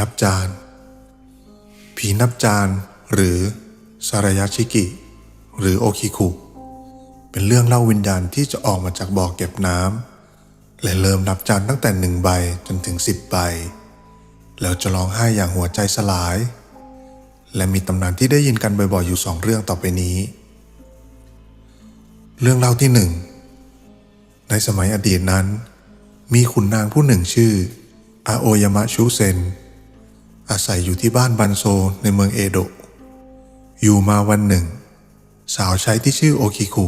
นับจาน ผีนับจาน หรือสารยาชิกิ หรือโอคิคุ เป็นเรื่องเล่าวิญญาณที่จะออกมาจากบ่อเก็บน้ำและเริ่มนับจานตั้งแต่หนึ่งใบจนถึงสิบใบ แล้วจะร้องไห้อย่างหัวใจสลาย และมีตำนานที่ได้ยินกันบ่อยๆอยู่สองเรื่องต่อไปนี้ เรื่องเล่าที่หนึ่งในสมัยอดีตนั้น มีขุนนางผู้หนึ่งชื่ออาโอยามะชุเซน อาศัยอยู่ที่บ้านบันโซในเมืองเอโดะอยู่มาวันหนึ่ง สาวใช้ที่ชื่อโอคิคุ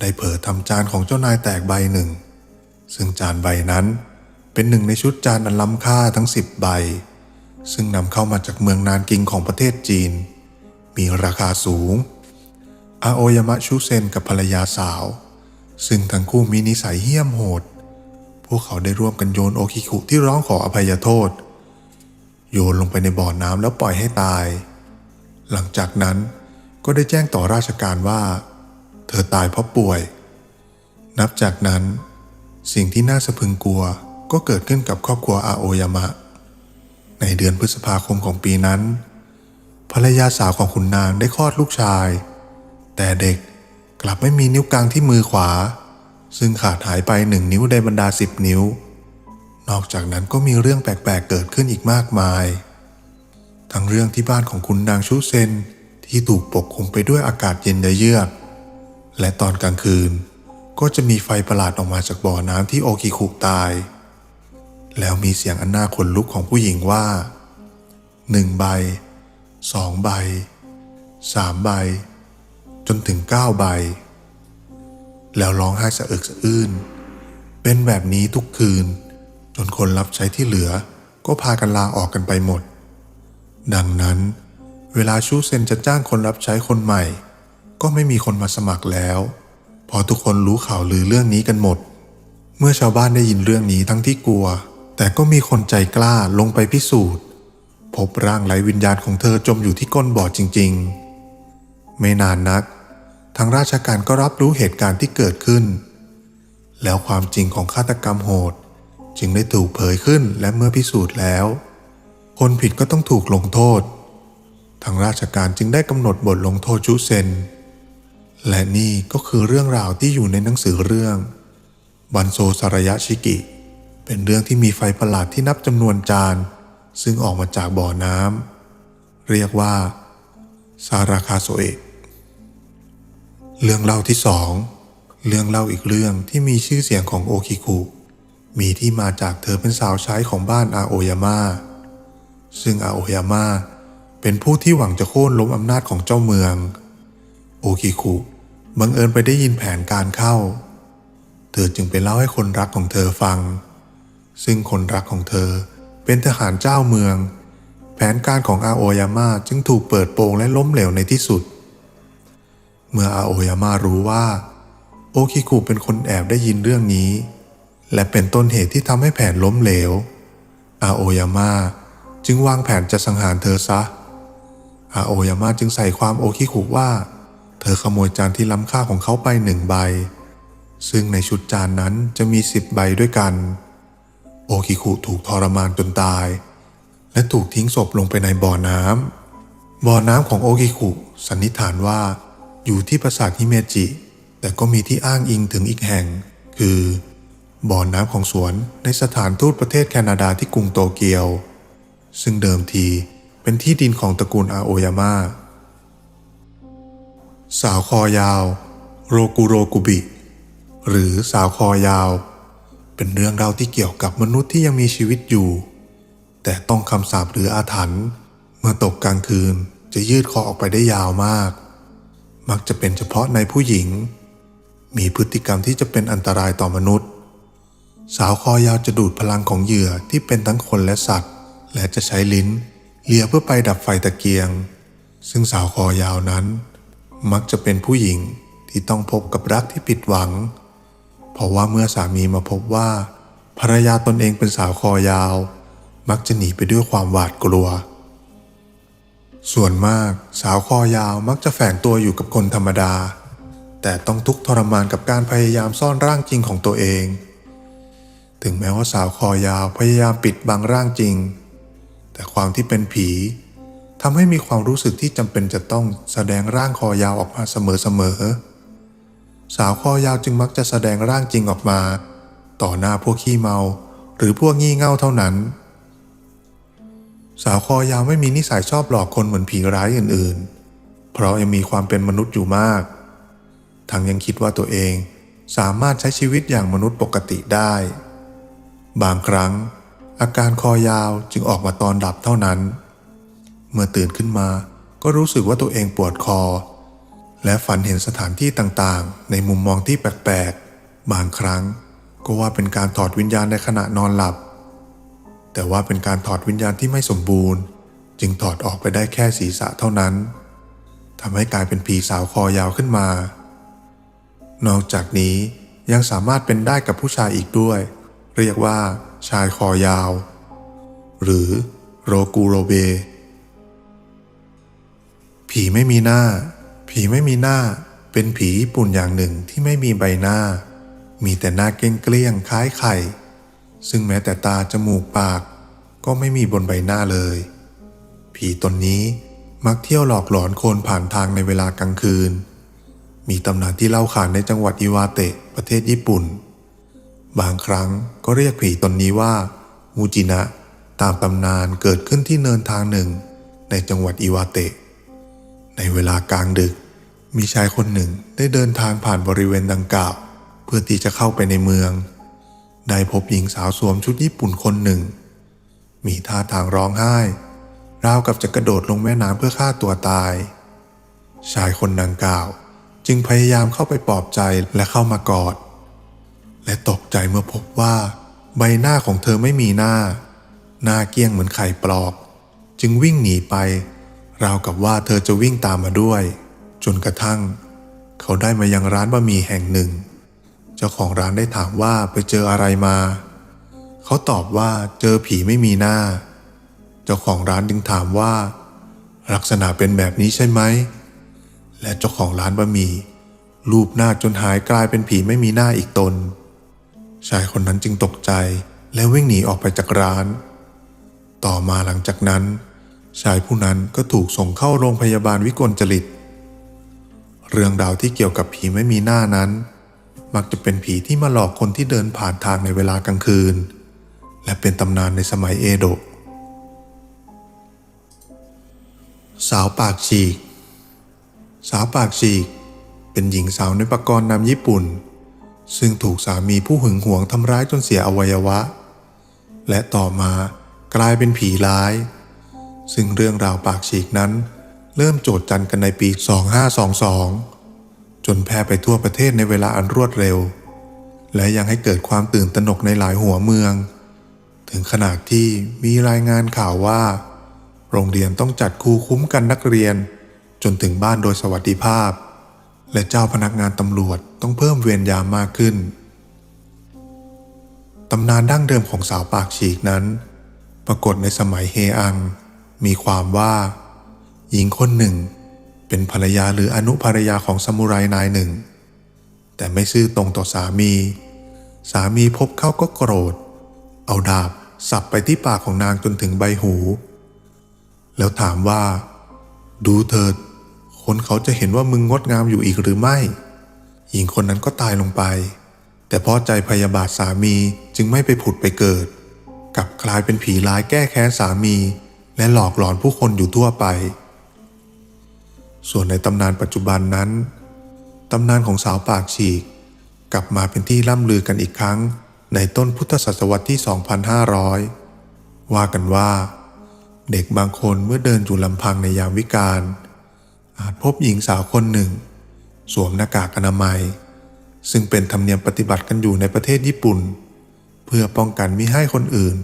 ได้เผลอทำจานของเจ้านายแตกใบหนึ่ง ซึ่งจานใบนั้นเป็นหนึ่งในชุดจานอันล้ำค่าทั้งสิบใบ ซึ่งนำเข้ามาจากเมืองนานกิงของประเทศจีน มีราคาสูง อาโอยามะชุเซนกับภรรยาสาว ซึ่งทั้งคู่มีนิสัยเหี้ยมโหด พวกเขาได้ร่วมกันโยนโอคิคุที่ร้องขออภัยโทษ โยนลงไปในบ่อน้ำแล้วปล่อยให้ตาย หลังจากนั้นก็ได้แจ้งต่อราชการว่า เธอตายเพราะป่วย นับจากนั้นสิ่งที่น่าสะพึงกลัวก็เกิดขึ้นกับครอบครัวอาโอยามะ ในเดือนพฤษภาคมของปีนั้น ภรรยาสาวของขุนนางได้คลอดลูกชาย แต่เด็กกลับไม่มีนิ้วกลางที่มือขวา ซึ่งขาดหายไปหนึ่งนิ้วในบรรดาสิบนิ้ว นอกจากนั้นก็มีเรื่องแปลกๆเกิดขึ้นอีกมากมาย ทั้งเรื่องที่บ้านของคุณนางชูเซนที่ถูกปกคลุมไปด้วยอากาศเย็นเยือก และตอนกลางคืนก็จะมีไฟประหลาดออกมาจากบ่อน้ำที่โอคิคุตาย แล้วมีเสียงอันน่าขนลุกของผู้หญิงว่าหนึ่งใบสองใบสามใบ จนถึงเก้าใบ แล้วร้องไห้สะอึกสะอื้นเป็นแบบนี้ทุกคืน จนคนรับใช้ที่เหลือก็พากันลาออกกันไปหมด ดังนั้น เวลาชูเซนจะจ้างคนรับใช้คนใหม่ ก็ไม่มีคนมาสมัครแล้วเพอทุกคนรู้ข่าวลือเรื่องนี้กันหมด เมื่อชาวบ้านได้ยินเรื่องนี้ทั้งที่กลัว แต่ก็มีคนใจกล้าลงไปพิสูจน์ พบร่างไร้วิญญาณของเธอจมอยู่ที่ก้นบ่อจริง ๆ ไม่นานนัก ทางราชการก็รับรู้เหตุการณ์ที่เกิดขึ้น แล้วความจริงของฆาตกรรมโหด จึงได้ถูกเผยขึ้นและเมื่อพิสูจน์แล้ว คนผิดก็ต้องถูกลงโทษ ทางราชการจึงได้กำหนดบทลงโทษชุเซน และนี่ก็คือเรื่องราวที่อยู่ในหนังสือเรื่องบันโซสารยะชิกิ เป็นเรื่องที่มีไฟประหลาดที่นับจำนวนจาน ซึ่งออกมาจากบ่อน้ำเรียกว่าซาราคาโซเอะเรื่องเล่าที่สอง เรื่องเล่าอีกเรื่องที่มีชื่อเสียงของโอคิคุ มีที่มาจากเธอเป็นสาวใช้ของบ้านอาโอยาม่าซึ่งอาโอยาม่าเป็นผู้ที่หวังจะโค่นล้มอำนาจของเจ้าเมือง โอคิคุบังเอิญไปได้ยินแผนการเข้า เธอจึงไปเล่าให้คนรักของเธอฟัง ซึ่งคนรักของเธอเป็นทหารเจ้าเมือง แผนการของอาโอยาม่าจึงถูกเปิดโปงและล้มเหลวในที่สุด เมื่ออาโอยาม่ารู้ว่า โอคิคุเป็นคนแอบได้ยินเรื่องนี้ และเป็นต้นเหตุที่ทำให้แผนล้มเหลว อาโอยาม่าจึงวางแผนจะสังหารเธอซะ อาโอยาม่าจึงใส่ความโอคิคุว่า เธอขโมยจานที่ล้ำค่าของเขาไปหนึ่งใบ ซึ่งในชุดจานนั้นจะมีสิบใบด้วยกัน โอคิคุถูกทรมานจนตาย และถูกทิ้งศพลงไปในบ่อน้ำ บ่อน้ำของโอคิคุสันนิษฐานว่า อยู่ที่ปราสาทฮิเมจิ แต่ก็มีที่อ้างอิงถึงอีกแห่ง คือ บ่อน้ำของสวนในสถานทูตประเทศแคนาดาที่กรุงโตเกียว ซึ่งเดิมทีเป็นที่ดินของตระกูลอาโอยาม่าสาวคอยาว โรกุโรกุบิ หรือสาวคอยาว เป็นเรื่องราวที่เกี่ยวกับมนุษย์ที่ยังมีชีวิตอยู่ แต่ต้องคำสาปหรืออาถรรพ์เมื่อตกกลางคืนจะยืดคอออกไปได้ยาวมาก มักจะเป็นเฉพาะในผู้หญิง มีพฤติกรรมที่จะเป็นอันตรายต่อมนุษย์ สาวคอยาวจะดูดพลังของเหยื่อที่เป็นทั้งคนและสัตว์ และจะใช้ลิ้นเลียเพื่อไปดับไฟตะเกียง ซึ่งสาวคอยาวนั้น มักจะเป็นผู้หญิงที่ต้องพบกับรักที่ผิดหวัง เพราะว่าเมื่อสามีมาพบว่า ภรรยาตนเองเป็นสาวคอยาว มักจะหนีไปด้วยความหวาดกลัว ส่วนมากสาวคอยาวมักจะแฝงตัวอยู่กับคนธรรมดา แต่ต้องทุกข์ทรมานกับการพยายามซ่อนร่างจริงของตัวเอง ถึงแม้ว่าสาวคอยาวพยายามปิดบังร่างจริง แต่ความที่เป็นผีทำให้มีความรู้สึกที่จำเป็นจะต้องแสดงร่างคอยาวออกมาเสมอๆ สาวคอยาวจึงมักจะแสดงร่างจริงออกมา ต่อหน้าพวกขี้เมา หรือพวกงี่เง่าเท่านั้น สาวคอยาวไม่มีนิสัยชอบหลอกคนเหมือนผีร้ายอื่นๆ เพราะยังมีความเป็นมนุษย์อยู่มาก ทั้งยังคิดว่าตัวเองสามารถใช้ชีวิตอย่างมนุษย์ปกติได้ บางครั้ง อาการคอยาวจึงออกมาตอนดับเท่านั้น เมื่อตื่นขึ้นมาก็รู้สึกว่าตัวเองปวดคอ และฝันเห็นสถานที่ต่างๆ ในมุมมองที่แปลกๆ บางครั้งก็ว่าเป็นการถอดวิญญาณในขณะนอนหลับ แต่ว่าเป็นการถอดวิญญาณที่ไม่สมบูรณ์ จึงถอดออกไปได้แค่ศีรษะเท่านั้นทำให้กลายเป็นผีสาวคอยาวขึ้นมา นอกจากนี้ยังสามารถเป็นได้กับผู้ชายอีกด้วย เรียกว่า ชายคอยาว หรือโรกูโรเบ ผีไม่มีหน้า ผีไม่มีหน้า เป็นผีญี่ปุ่นอย่างหนึ่งที่ไม่มีใบหน้า มีแต่หน้าเกลี้ยงคล้ายไข่ ซึ่งแม้แต่ตาจมูกปาก ก็ไม่มีบนใบหน้าเลย ผีตนนี้มักเที่ยวหลอกหลอนคนผ่านทางในเวลากลางคืน มีตำนานที่เล่าขานในจังหวัดอิวาเตะประเทศญี่ปุ่น บางครั้งก็เรียกผีตนนี้ว่ามูจินะ ตามตำนานเกิดขึ้นที่เนินทางหนึ่ง ในจังหวัดอิวาเตะ ในเวลากลางดึก มีชายคนหนึ่งได้เดินทางผ่านบริเวณดังกล่าว เพื่อที่จะเข้าไปในเมือง ได้พบหญิงสาวสวมชุดญี่ปุ่นคนหนึ่ง มีท่าทางร้องไห้ ราวกับจะกระโดดลงแม่น้ำเพื่อฆ่าตัวตาย ชายคนดังกล่าว จึงพยายามเข้าไปปลอบใจและเข้ามากอด และตกใจเมื่อพบว่า ใบหน้าของเธอไม่มีหน้า หน้าเกี้ยงเหมือนไข่ปลอก จึงวิ่งหนีไป ราวกับว่าเธอจะวิ่งตามมาด้วย จนกระทั่ง เขาได้มายังร้านบะหมี่แห่งหนึ่ง เจ้าของร้านได้ถามว่าไปเจออะไรมา เขาตอบว่าเจอผีไม่มีหน้า เจ้าของร้านจึงถามว่า ลักษณะเป็นแบบนี้ใช่ไหม และเจ้าของร้านบะหมี่รูปหน้าจนหายกลายเป็นผีไม่มีหน้าอีกตน ชายคนนั้นจึงตกใจและวิ่งหนีออกไปจากร้าน ต่อมาหลังจากนั้น ชายผู้นั้นก็ถูกส่งเข้าโรงพยาบาลวิกลจริต เรื่องราวที่เกี่ยวกับผีไม่มีหน้านั้น มักจะเป็นผีที่มาหลอกคนที่เดินผ่านทางในเวลากลางคืน และเป็นตำนานในสมัยเอโดะสาวปากฉีก สาวปากฉีก เป็นหญิงสาวในปรกรณ์นำญี่ปุ่น ซึ่งถูกสามีผู้หึงหวงทำร้ายจนเสียอวัยวะ และต่อมากลายเป็นผีร้าย ซึ่งเรื่องราวปากฉีกนั้น เริ่มโจดจันกันในปี 2522 จนแพร่ไปทั่วประเทศในเวลาอันรวดเร็ว และยังให้เกิดความตื่นตระหนกในหลายหัวเมือง ถึงขนาดที่มีรายงานข่าวว่า โรงเรียนต้องจัดครูคุ้มกันนักเรียน จนถึงบ้านโดยสวัสดิภาพ และเจ้าพนักงานตำรวจ ต้องเพิ่มเวรยามมากขึ้น ตำนานดั้งเดิมของสาวปากฉีกนั้น ปรากฏในสมัยเฮอัง มีความว่า หญิงคนหนึ่ง เป็นภรรยาหรืออนุภรรยาของสมุไรนายหนึ่ง แต่ไม่ซื่อตรงต่อสามี สามีพบเข้าก็โกรธ เอาดาบสับไปที่ปากของนางจนถึงใบหู แล้วถามว่า ดูเถิดคนเขาจะเห็นว่ามึงงดงามอยู่อีกหรือไม่ หญิงคนนั้นก็ตายลงไป แต่เพราะใจพยาบาทสามีจึงไม่ไปผุดไปเกิด กลับกลายเป็นผีร้ายแก้แค้นสามี และหลอกหลอนผู้คนอยู่ทั่วไป ส่วนในตำนานปัจจุบันนั้น ตำนานของสาวปากฉีก กลับมาเป็นที่ล่ำลือกันอีกครั้ง ในต้นพุทธศตวรรษที่ 2,500 ว่ากันว่า เด็กบางคนเมื่อเดินอยู่ลำพังในยามวิกาลอาจพบหญิงสาวคนหนึ่ง สวมหน้ากากอนามัย ซึ่งเป็นธรรมเนียมปฏิบัติกันอยู่ในประเทศญี่ปุ่น เพื่อป้องกันมิให้คนอื่น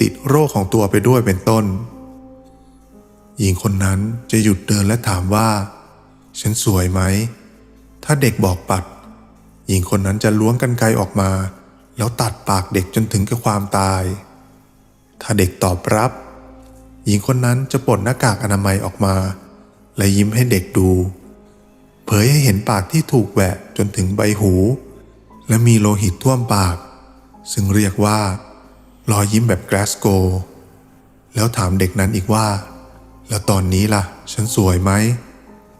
ติดโรคของตัวไปด้วยเป็นต้น หญิงคนนั้นจะหยุดเดินและถามว่า ฉันสวยไหม ถ้าเด็กบอกปัด หญิงคนนั้นจะล้วงกันไกออกมา แล้วตัดปากเด็กจนถึงกับความตาย ถ้าเด็กตอบรับ หญิงคนนั้นจะปลดหน้ากากอนามัยออกมา และยิ้มให้เด็กดู ยให้เห็นปากที่ถูกแหวะจนถึงใบหู และมีโลหิตท่วมปาก ซึ่งเรียกว่า รอยยิ้มแบบแกรสโก แล้วถามเด็กนั้นอีกว่า แล้วตอนนี้ล่ะ ฉันสวยไหม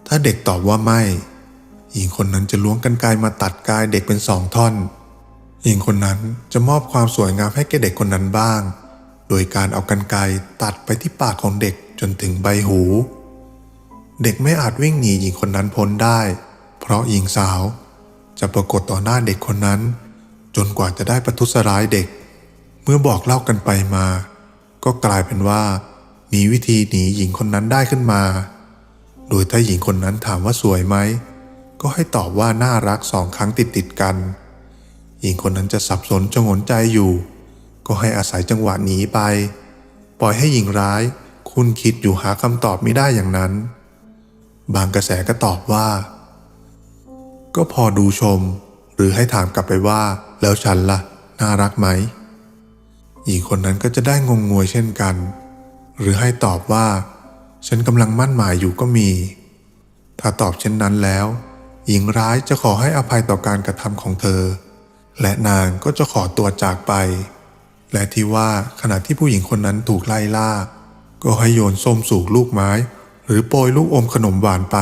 ถ้าเด็กตอบว่าไม่หญิงคนนั้นจะล้วงกันไกมาตัดกายเด็กเป็นสองท่อน หญิงคนนั้นจะมอบความสวยงามให้แก่เด็กคนนั้นบ้าง โดยการเอากันไกตัดไปที่ปากของเด็กจนถึงใบหู เด็กไม่อาจวิ่งหนีหญิงคนนั้นพ้นได้ เพราะหญิงสาวจะปรากฏต่อหน้าเด็กคนนั้น จนกว่าจะได้ประทุษร้ายเด็ก เมื่อบอกเล่ากันไปมา ก็กลายเป็นว่า มีวิธีหนีหญิงคนนั้นได้ขึ้นมา โดยถ้าหญิงคนนั้นถามว่าสวยไหม ก็ให้ตอบว่าน่ารักสองครั้งติดติดกัน หญิงคนนั้นจะสับสนจงหนใจอยู่ ก็ให้อาศัยจังหวะหนีไป ปล่อยให้หญิงร้าย คุณคิดอยู่หาคำตอบไม่ได้อย่างนั้น บางกระแสก็ตอบว่า ก็พอดูชม หรือให้ถามกลับไปว่า แล้วฉันล่ะ น่ารักไหมหญิงคนนั้นก็จะได้งงงวยเช่นกัน หรือให้ตอบว่า ฉันกำลังมั่นหมายอยู่ก็มี ถ้าตอบเช่นนั้นแล้ว หญิงร้ายจะขอให้อภัยต่อการกระทำของเธอ และนางก็จะขอตัวจากไป และที่ว่าขณะที่ผู้หญิงคนนั้นถูกไล่ล่า ก็ให้โยนส้มสูกลูกไม้ หรือโปรยลูกอมขนมหวานไป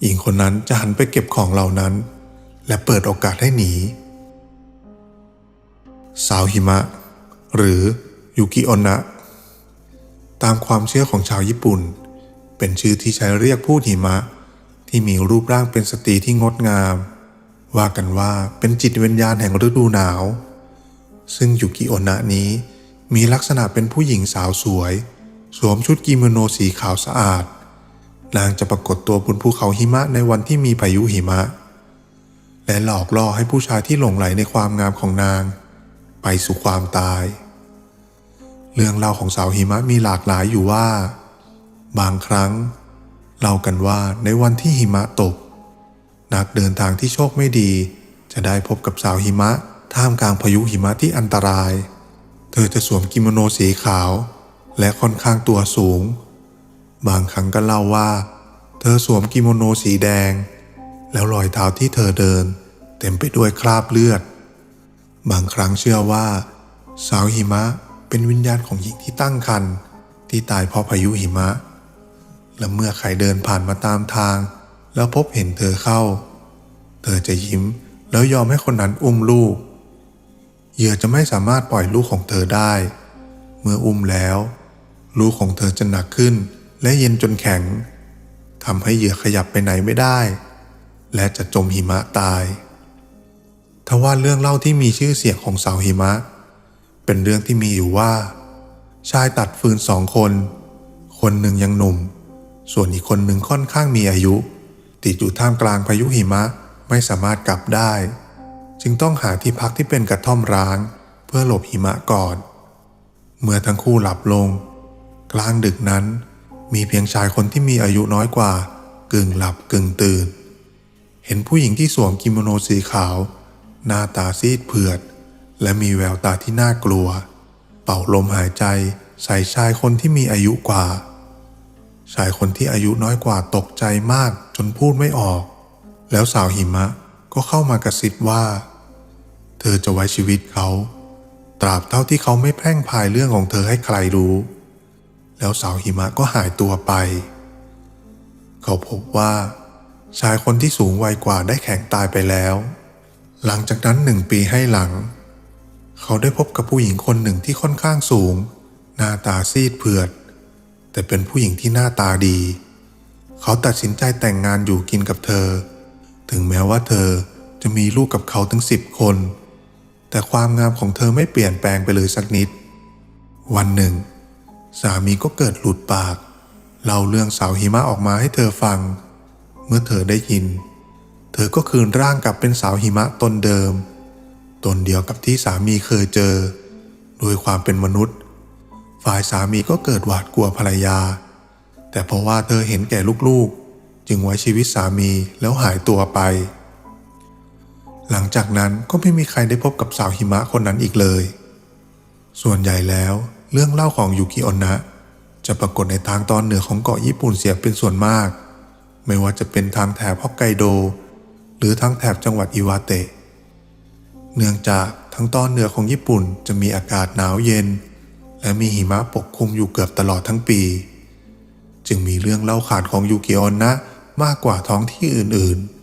หญิงคนนั้นจะหันไปเก็บของเหล่านั้น และเปิดโอกาสให้หนี สาวหิมะ หรือยูกิโอนะ ตามความเชื่อของชาวญี่ปุ่น เป็นชื่อที่ใช้เรียกผู้หิมะ ที่มีรูปร่างเป็นสตรีที่งดงาม ว่ากันว่าเป็นจิตวิญญาณแห่งฤดูหนาว ซึ่งยูกิโอนะนี้มีลักษณะเป็นผู้หญิงสาวสวย สวมชุดกิโมโนสีขาวสะอาด นางจะปรากฏตัวบนภูเขาหิมะในวันที่มีพายุหิมะ และหลอกล่อให้ผู้ชายที่หลงไหลในความงามของนาง ไปสู่ความตาย เรื่องเล่าของสาวหิมะมีหลากหลายอยู่ว่า บางครั้งเล่ากันว่าในวันที่หิมะตก นักเดินทางที่โชคไม่ดี จะได้พบกับสาวหิมะท่ามกลางพายุหิมะที่อันตราย เธอจะสวมกิโมโนสีขาว และค่อนข้างตัวสูง บางครั้งก็เล่าว่า เธอสวมกิโมโนสีแดง แล้วรอยเท้าที่เธอเดิน เต็มไปด้วยคราบเลือด บางครั้งเชื่อว่า สาวหิมะเป็นวิญญาณของหญิงที่ตั้งครรภ์ที่ตายเพราะพายุหิมะ และเมื่อใครเดินผ่านมาตามทาง แล้วพบเห็นเธอเข้า เธอจะยิ้มแล้วยอมให้คนนั้นอุ้มลูกเหยื่อจะไม่สามารถปล่อยลูกของเธอได้ เมื่ออุ้มแล้ว ลูกของเธอจะหนักขึ้น และเย็นจนแข็งทำให้เหยื่อขยับไปไหนไม่ได้ และจะจมหิมะตายทว่าเรื่องเล่าที่มีชื่อเสียงของสาวหิมะ เป็นเรื่องที่มีอยู่ว่า ชายตัดฟืนสองคน คนหนึ่งยังหนุ่ม ส่วนอีกคนหนึ่งค่อนข้างมีอายุ ติดอยู่ท่ามกลางพายุหิมะไม่สามารถกลับได้ จึงต้องหาที่พักที่เป็นกระท่อมร้าง เพื่อหลบหิมะก่อน เมื่อทั้งคู่หลับลง กลางดึกนั้น มีเพียงชายคนที่มีอายุน้อยกว่า กึ่งหลับกึ่งตื่น เห็นผู้หญิงที่สวมกิโมโนสีขาว หน้าตาซีดเผือด และมีแววตาที่น่ากลัว เป่าลมหายใจใส่ชายคนที่มีอายุกว่า ชายคนที่อายุน้อยกว่าตกใจมากจนพูดไม่ออก แล้วสาวหิมะก็เข้ามากระซิบว่า เธอจะไว้ชีวิตเขา ตราบเท่าที่เขาไม่แพร่งพายเรื่องของเธอให้ใครรู้ แล้วสาวหิมะก็หายตัวไป เขาพบว่า ชายคนที่สูงวัยกว่าได้แข็งตายไปแล้ว หลังจากนั้นหนึ่งปีให้หลัง เขาได้พบกับผู้หญิงคนหนึ่งที่ค่อนข้างสูง หน้าตาซีดเผือด แต่เป็นผู้หญิงที่หน้าตาดี เขาตัดสินใจแต่งงานอยู่กินกับเธอ ถึงแม้ว่าเธอจะมีลูกกับเขาถึงสิบคน แต่ความงามของเธอไม่เปลี่ยนแปลงไปเลยสักนิด วันหนึ่ง สามีก็เกิดหลุดปาก เล่าเรื่องสาวหิมะออกมาให้เธอฟัง เมื่อเธอได้ยิน เธอก็คืนร่างกลับเป็นสาวหิมะตนเดิม ตนเดียวกับที่สามีเคยเจอ โดยความเป็นมนุษย์ ฝ่ายสามีก็เกิดหวาดกลัวภรรยา แต่เพราะว่าเธอเห็นแก่ลูกๆ จึงไว้ชีวิตสามีแล้วหายตัวไป หลังจากนั้นก็ไม่มีใครได้พบกับสาวหิมะคนนั้นอีกเลย ส่วนใหญ่แล้ว เรื่องเล่าของยูกิโอนะ จะปรากฏในทางตอนเหนือของเกาะญี่ปุ่นเสียเป็นส่วนมาก ไม่ว่าจะเป็นทางแถบฮอกไกโด หรือทางแถบจังหวัดอิวาเตะ เนื่องจากทั้งตอนเหนือของญี่ปุ่นจะมีอากาศหนาวเย็น และมีหิมะปกคลุมอยู่เกือบตลอดทั้งปี จึงมีเรื่องเล่าขานของยูกิออนนะมากกว่าท้องที่อื่น